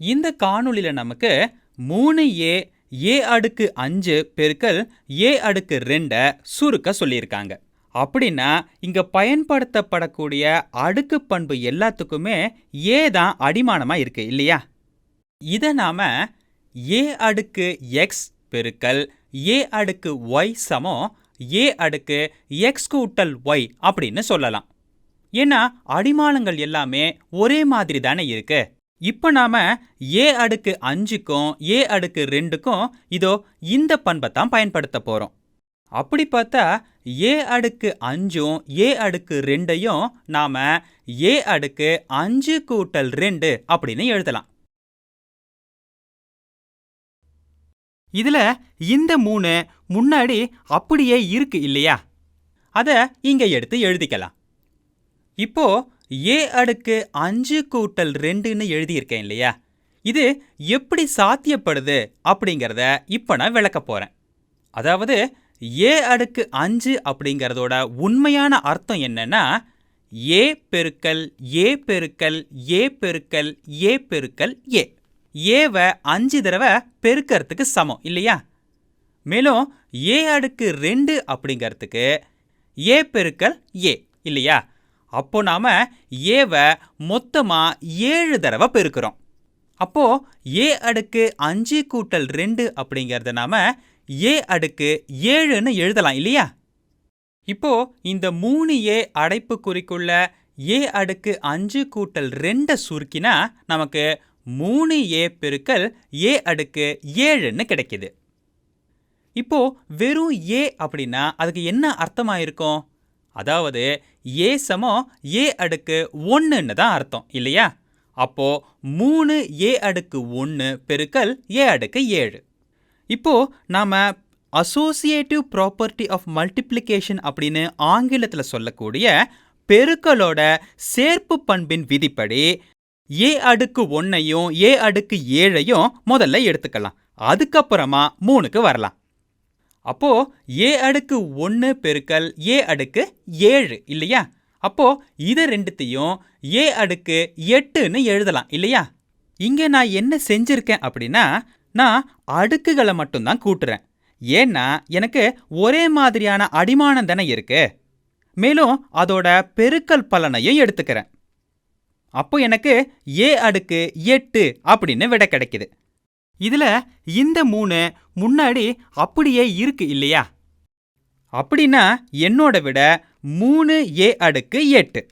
இந்த காணொளியில் நமக்கு மூணு ஏ ஏ அடுக்கு அஞ்சு பெருக்கல் ஏ அடுக்கு ரெண்டை சுருக்க சொல்லியிருக்காங்க. அப்படின்னா இங்க பயன்படுத்தப்படக்கூடிய அடுக்கு பண்பு எல்லாத்துக்குமே ஏ தான் அடிமானமா இருக்கு இல்லையா? இதை நாம ஏ அடுக்கு எக்ஸ் பெருக்கல் ஏ அடுக்கு ஒய் சமம் ஏ அடுக்கு எக்ஸ் கூட்டல் ஒய் அப்படின்னு சொல்லலாம். ஏன்னா அடிமானங்கள் எல்லாமே ஒரே மாதிரி தானே இருக்கு. இப்போ நாம ஏ அடுக்கு அஞ்சுக்கும் ஏ அடுக்கு ரெண்டுக்கும் இதோ இந்த பண்பை தான் பயன்படுத்த போறோம். அப்படி பார்த்தா ஏ அடுக்கு அஞ்சும் ஏ அடுக்கு ரெண்டையும் நாம ஏ அடுக்கு அஞ்சு கூட்டல் ரெண்டு அப்படின்னு எழுதலாம். இதுல இந்த மூணு முன்னாடி அப்படியே இருக்கு இல்லையா? அத இங்கே எடுத்து எழுதிக்கலாம். இப்போ ஏ அடுக்கு அஞ்சு கூட்டல் ரெண்டுன்னு எழுதியிருக்கேன் இல்லையா? இது எப்படி சாத்தியப்படுது அப்படிங்கிறத இப்போ நான் விளக்க போறேன். அதாவது ஏ அடுக்கு அஞ்சு அப்படிங்கிறதோட உண்மையான அர்த்தம் என்னன்னா ஏ பெருக்கல் ஏ பெருக்கல் ஏ பெருக்கல் ஏ பெருக்கல் ஏ ஏவை அஞ்சு தடவை பெருக்கறதுக்கு சமம் இல்லையா? மேலும் ஏ அடுக்கு ரெண்டு அப்படிங்கிறதுக்கு ஏ பெருக்கல் ஏ இல்லையா? அப்போ நாம ஏவை மொத்தமா ஏழு தடவை பெருக்கிறோம். அப்போ ஏ அடுக்கு அஞ்சு கூட்டல் ரெண்டு அப்படிங்கிறத நாம ஏ அடுக்கு ஏழுன்னு எழுதலாம் இல்லையா? இப்போ இந்த மூணு ஏ அடைப்புக்குறிக்குள்ள ஏ அடுக்கு அஞ்சு கூட்டல் ரெண்டை சுருக்கினா நமக்கு மூணு ஏ பெருக்கல் ஏ அடுக்கு ஏழுன்னு கிடைக்குது. இப்போ வெறும் ஏ அப்படின்னா அதுக்கு என்ன அர்த்தமாயிருக்கும்? அதாவது ஏ சமம் ஏ அடுக்கு ஒன்றுன்னு தான் அர்த்தம் இல்லையா? அப்போ மூணு ஏ அடுக்கு ஒன்று பெருக்கல் ஏ அடுக்கு ஏழு. இப்போ நாம அசோசியேட்டிவ் ப்ராப்பர்ட்டி ஆஃப் மல்டிப்ளிகேஷன் அப்படின்னு ஆங்கிலத்தில் சொல்லக்கூடிய பெருக்களோட சேர்ப்பு பண்பின் விதிப்படி ஏ அடுக்கு ஒன்றையும் ஏ அடுக்கு ஏழையும் முதல்ல எடுத்துக்கலாம். அதுக்கப்புறமா மூணுக்கு வரலாம். அப்போ ஏ அடுக்கு ஒன்று பெருக்கல் ஏ அடுக்கு ஏழு இல்லையா? அப்போ இதை ரெண்டுத்தையும் ஏ அடுக்கு எட்டுன்னு எழுதலாம் இல்லையா? இங்கே நான் என்ன செஞ்சிருக்கேன் அப்படின்னா நான் அடுக்குகளை மட்டும்தான் கூட்டுறேன். ஏன்னா எனக்கு ஒரே மாதிரியான அடிமானம் தானே இருக்கு. மேலும் அதோட பெருக்கல் பலனையும் எடுத்துக்கிறேன். அப்போ எனக்கு ஏ அடுக்கு எட்டு அப்படின்னு விட கிடைக்குது. இதுல இந்த மூணு முன்னாடி அப்படியே இருக்கு இல்லையா? அப்படின்னா என்னோட விட மூணு ஏ அடுக்கு எட்டு.